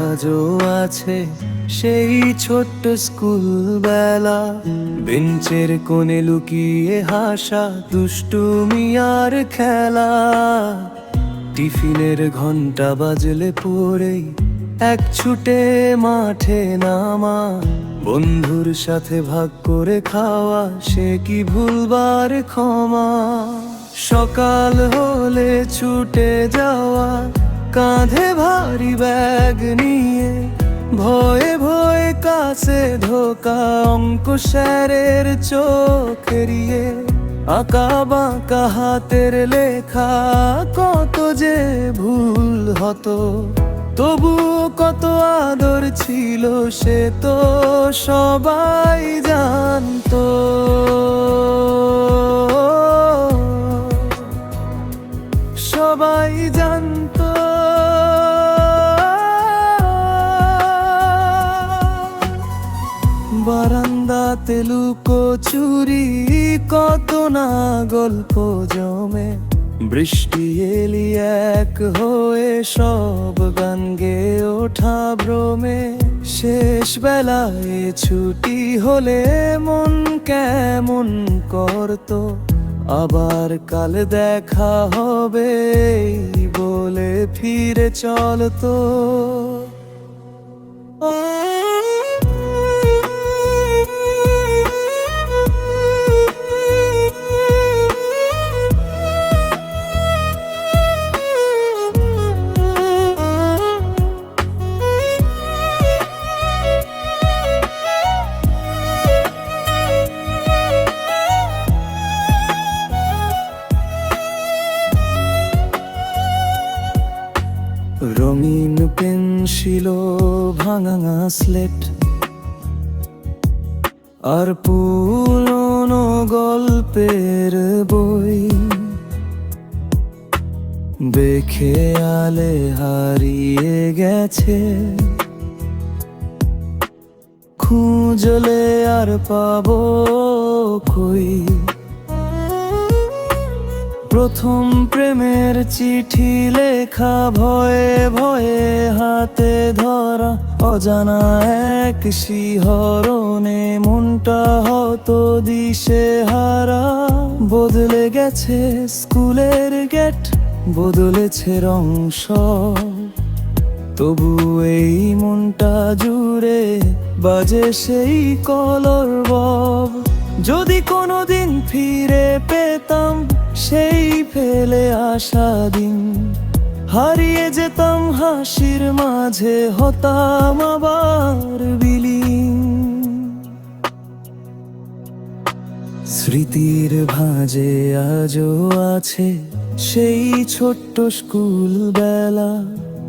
আজও আছে সেই ছোট্ট স্কুল বেলা বেঞ্চের কোণে লুকিয়ে হাসা দুষ্টুমি আর খেলা। টিফিনের ঘণ্টা বাজলে পড়েই এক ছুটে মাঠে নামা। বন্ধুর সাথে ভাগ করে খাওয়া, সে কি ভুলবার ক্ষমা? সকাল হলে ছুটে যাওয়া কাঁধে ভারী ব্যাগ নিয়ে ভয়ে ভয়ে কাছে ধোকা অঙ্ক স্যারের চোখ এড়িয়ে আঁকা বাঁকা হাতের লেখা, কত যে ভুল হতো, তবুও কত আদর ছিল সে তো সবাই জানতো। সবাই জানতো বারান্দাতে লুকো চুরি, কত না গল্প জমে। বৃষ্টি এলি এক হয়ে সব গান গেয়ে ওঠা ভ্রমে। শেষ বেলায় ছুটি হলে মন কেমন করতো। আবার কাল দেখা হবে বলে ফিরে চলতো। রঙিন পেন্সিল ভাঙা স্লেট। আর পুরনো গল্পের বই। দেখে আলে হারিয়ে গেছে। খুঁজলে আর পাবো কই? প্রথম প্রেমের চিঠি লেখা ভয়ে ভয়ে হাতে ধরা অজানা এক শিহরণে মনটা হতো দিশে হারা। বদলে গেছে স্কুলের গেট, বদলেছে রং তবু এই মনটা জুড়ে বাজে সেই কলর বব। যদি কোনোদিন ফিরে পেতাম ফেলে আসা দিন। হারিয়ে যেতাম হাসির মাঝে, হতাম আবার বিলীন। স্মৃতির ভাঁজে আজও আছে সেই ছোট্ট স্কুল বেলা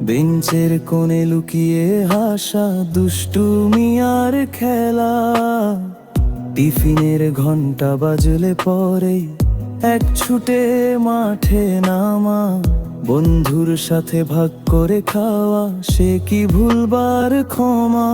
বেঞ্চের কোণে লুকিয়ে হাসা দুষ্টুমি আর খেলা। টিফিনের ঘণ্টা বাজলে পরে এক ছুটে মাঠে নামা বন্ধুর সাথে ভাগ করে খাওয়া সে কি ভুলবার ক্ষমা?